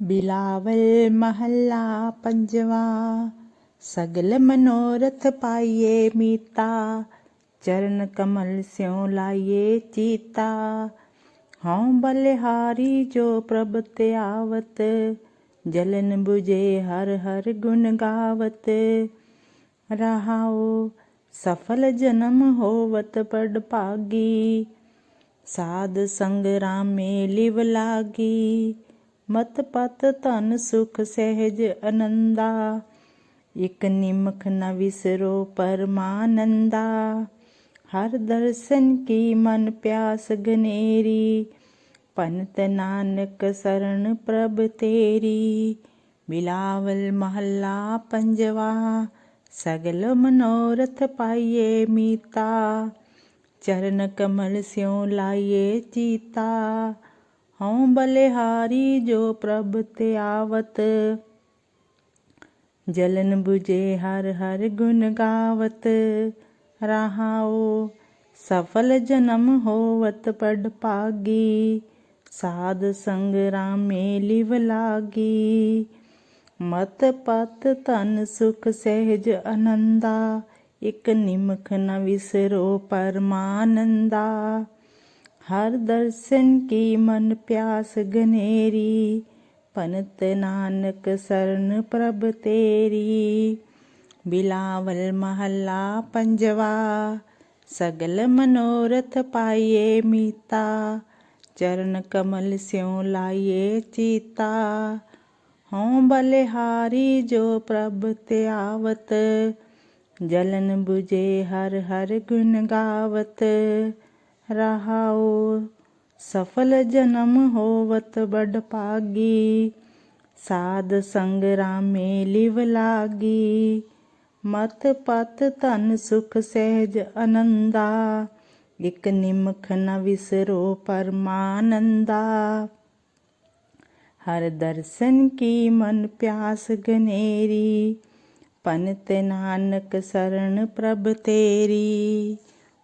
ਬਿਲਾਵਲ ਮਹੱਲਾ ਪੰਜਵਾ ਸਗਲ ਮਨੋਰਥ ਪਾਈਏ ਮੀਤਾ ਚਰਨ ਕਮਲ ਸਿਉ ਲਾਈਏ ਚੀਤਾ ਹਉ ਬਲਿਹਾਰੀ ਜੋ ਪ੍ਰਭ ਤੇ ਆਵਤ ਜਲਨ 부ਜੇ ਹਰ ਹਰ ਗੁਣ ਗਾਵਤ ਰਹਾਉ ਸਫਲ ਜਨਮ ਹੋਵਤ ਪੜ ਭਾਗੀ ਸਾਧ ਸੰਗ ਰਾਮੇ ਲਿਵ ਲਾਗੀ ਮਤ ਪਤ ਧਨ ਸੁਖ ਸਹਿਜ ਅਨੰਦਾ, ਇਕ ਨਿਮਖ ਨ ਵਿਸਰੋ ਪਰਮਾਨੰਦਾ। ਹਰ ਦਰਸ਼ਨ ਕੀ ਮਨ ਪਿਆਸ ਗਨੇਰੀ ਪੰਤ ਨਾਨਕ ਸਰਣ ਪ੍ਰਭ ਤੇਰੀ। ਬਿਲਾਵਲ ਮਹੱਲਾ ਪੰਜਵਾ, ਸਗਲ ਮਨੋਰਥ ਪਾਈਏ ਮੀਤਾ। ਚਰਨ ਕਮਲ ਸਿਉ ਲਾਈਏ ਚੀਤਾ। ਹਉ ਬਲਿਹਾਰੀ ਜੋ ਪ੍ਰਭ ਤੇ ਆਵਤ, ਜਲਨ 부ਜੇ ਹਰ ਹਰ ਗੁਣ ਗਾਵਤ। ਰਹਾਉ ਸਫਲ ਜਨਮ ਹੋਵਤ ਪੜ ਭਾਗੀ, ਸਾਧ ਸੰਗ ਰਾਮੇ ਲਿਵ ਲਾਗੀ। ਮਤ ਪਤ ਧਨ ਸੁਖ ਸਹਿਜ ਅਨੰਦਾ, ਇਕ ਨਿਮਖ ਨ ਵਿਸਰੋ ਪਰਮਾਨੰਦਾ। ਹਰ ਦਰਸ਼ਨ ਕੀ ਮਨ ਪਿਆਸ ਗਨੇਰੀ ਪਨਤ ਨਾਨਕ ਸਰਨ ਪ੍ਰਭ ਤੇਰੀ। ਬਿਲਾਵਲ ਮਹੱਲਾ ਪੰਜਵਾ, ਸਗਲ ਮਨੋਰਥ ਪਾਈਏ ਮੀਤਾ, ਚਰਨ ਕਮਲ ਸਿਉ ਲਾਈਏ ਚੀਤਾ। ਹਉ ਬਲਿਹਾਰੀ ਜੋ ਪ੍ਰਭ ਤੇ ਜਲਨ 부ਜੇ ਹਰ ਹਰ ਗੁਣ ਗਾਵਤ। ਰਹਾਉ, ਸਫਲ ਜਨਮ ਹੋਵਤ ਬੜ ਭਾਗੀ, ਸਾਧ ਸੰਗ ਰਾਮੇ ਲਿਵ ਲਾਗੀ। ਮਤ ਪਤ ਧਨ ਸੁਖ ਸਹਿਜ ਅਨੰਦਾ, ਇਕ ਨਿਮਖ ਨ ਵਿਸਰੋ ਪਰਮਾਨੰਦਾ। ਹਰ ਦਰਸ਼ਨ ਕੀ ਮਨ ਪਿਆਸ ਗਨੇਰੀ ਪੰਤ ਨਾਨਕ ਸਰਣ ਪ੍ਰਭ ਤੇਰੀ।